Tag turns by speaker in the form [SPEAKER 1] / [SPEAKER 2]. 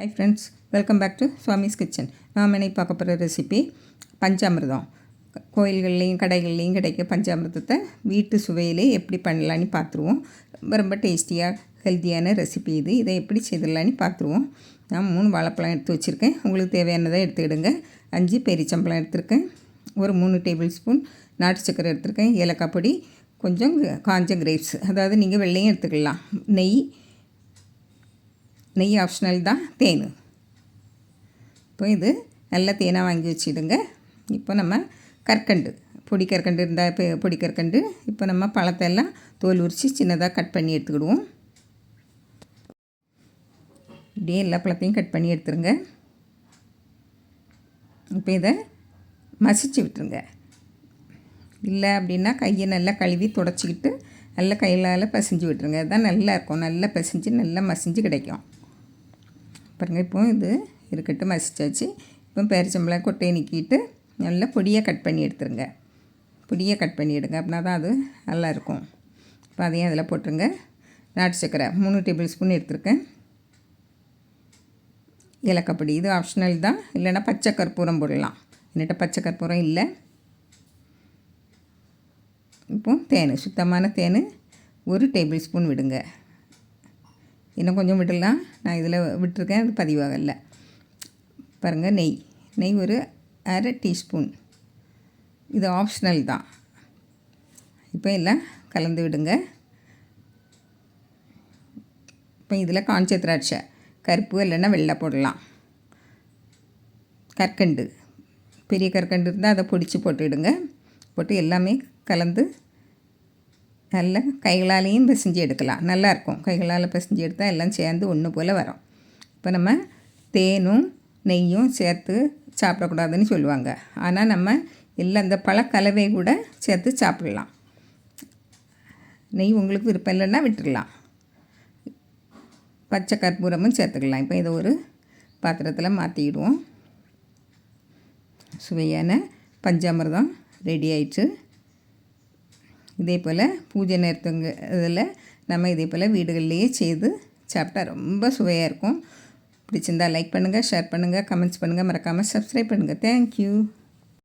[SPEAKER 1] Hi friends welcome back to Swami's kitchen நாம் இன்னைக்கு பார்க்க போகிற ரெசிபி பஞ்சாமிர்தம். கோயில்கள்லேயும் கடைகள்லேயும் கிடைக்க பஞ்சாமிர்தத்தை வீட்டு சுவையிலே எப்படி பண்ணலான்னு பார்த்துருவோம். ரொம்ப ரொம்ப டேஸ்டியாக ஹெல்த்தியான ரெசிபி இது. இதை எப்படி செய்திடலான்னு பார்த்துருவோம். நான் மூணு வாழைப்பழம் எடுத்து வச்சுருக்கேன். உங்களுக்கு தேவையானதை எடுத்துக்கிடுங்க. அஞ்சு பெரிச்சம்பழம் எடுத்திருக்கேன். ஒரு மூணு டேபிள் ஸ்பூன் நாட்டு சக்கரை எடுத்திருக்கேன். ஏலக்காய் பொடி கொஞ்சம் காஞ்ச கிரேப்ஸ் அதாவது நீங்கள் வெள்ளையும் எடுத்துக்கலாம். நெய் நெய் ஆப்ஷனல் தான் தேன். இப்போ இது நல்ல தேனாக வாங்கி வச்சுடுங்க. இப்போ நம்ம கற்கண்டு பொடி கற்கண்டு இருந்தால் இப்போ பொடி கற்கண்டு இப்போ நம்ம பழத்தை எல்லாம் தோல் உரித்து சின்னதாக கட் பண்ணி எடுத்துக்கிடுவோம். இப்படியே எல்லா பழத்தையும் கட் பண்ணி எடுத்துருங்க. இப்போ இதை மசிச்சு விட்டுருங்க. இல்லை அப்படின்னா கையை நல்லா கழுவி தொடச்சிக்கிட்டு நல்லா கையிலால் பசிஞ்சு விட்டுருங்க. அதுதான் நல்லா இருக்கும். நல்லா பசிஞ்சு நல்லா மசிஞ்சு கிடைக்கும். பாருங்கள் இப்போ இது இருக்கட்டும் மசிச்சாச்சு இப்போ பேரிச்சம்பளம் கொட்டையை நிற்கிட்டு நல்லா பொடியாக கட் பண்ணி எடுத்துருங்க. பொடியாக கட் பண்ணி எடுங்க அப்படின்னா தான் அது நல்லாயிருக்கும். இப்போ அதையும் அதில் போட்டுருங்க. நாட்டு சக்கரை மூணு டேபிள் ஸ்பூன் எடுத்துருக்கேன். இலக்கப்பொடி இது ஆப்ஷனல் தான். இல்லைன்னா பச்சை கற்பூரம் போடலாம். என்னட்ட பச்சை கற்பூரம் இல்லை. இப்போ தேன் சுத்தமான தேன் ஒரு டேபிள் ஸ்பூன் விடுங்க. இன்னும் கொஞ்சம் விடலாம் நான் இதில் விட்டுருக்கேன் அது பதிவாகல. பாருங்கள் நெய். நெய் ஒரு அரை டீஸ்பூன். இது ஆப்ஷனல் தான். இப்போ எல்லாம் கலந்து விடுங்க. இப்போ இதில் காஞ்ச திராட்சை கருப்பு இல்லைன்னா வெள்ளை போடலாம். கற்கண்டு. பெரிய கற்கண்டு இருந்தால் அதை பொடிச்சு போட்டுவிடுங்க. போட்டு எல்லாமே கலந்து நல்லா கைகளாலேயும் பிசைஞ்சு எடுக்கலாம். நல்லாயிருக்கும். கைகளால் பிசைஞ்சு எடுத்தால் எல்லாம் சேர்ந்து ஒன்று போல் வரும். இப்போ நம்ம தேனும் நெய்யும் சேர்த்து சாப்பிடக்கூடாதுன்னு சொல்லுவாங்க. ஆனால் நம்ம இல்லை அந்த பழக்கலவை கூட சேர்த்து சாப்பிடலாம். நெய் உங்களுக்கு விருப்பம் இல்லைன்னா விட்டுடலாம் பச்சை கற்பூரமும் சேர்த்துக்கலாம். இப்போ இதை ஒரு பாத்திரத்தில் மாற்றிடுவோம் சுவையான பஞ்சாமிர்தம் ரெடி ஆயிடுச்சு. இதே போல் பூஜை நேரத்துங்க இதில் நம்ம இதே போல் வீடுகள்லேயே செய்து சாப்பிட்டா ரொம்ப சுவையாக இருக்கும். பிடிச்சிருந்தால் லைக் பண்ணுங்கள் ஷேர் பண்ணுங்கள் கமெண்ட்ஸ் பண்ணுங்கள் மறக்காமல் சப்ஸ்கிரைப் பண்ணுங்கள் தேங்க்யூ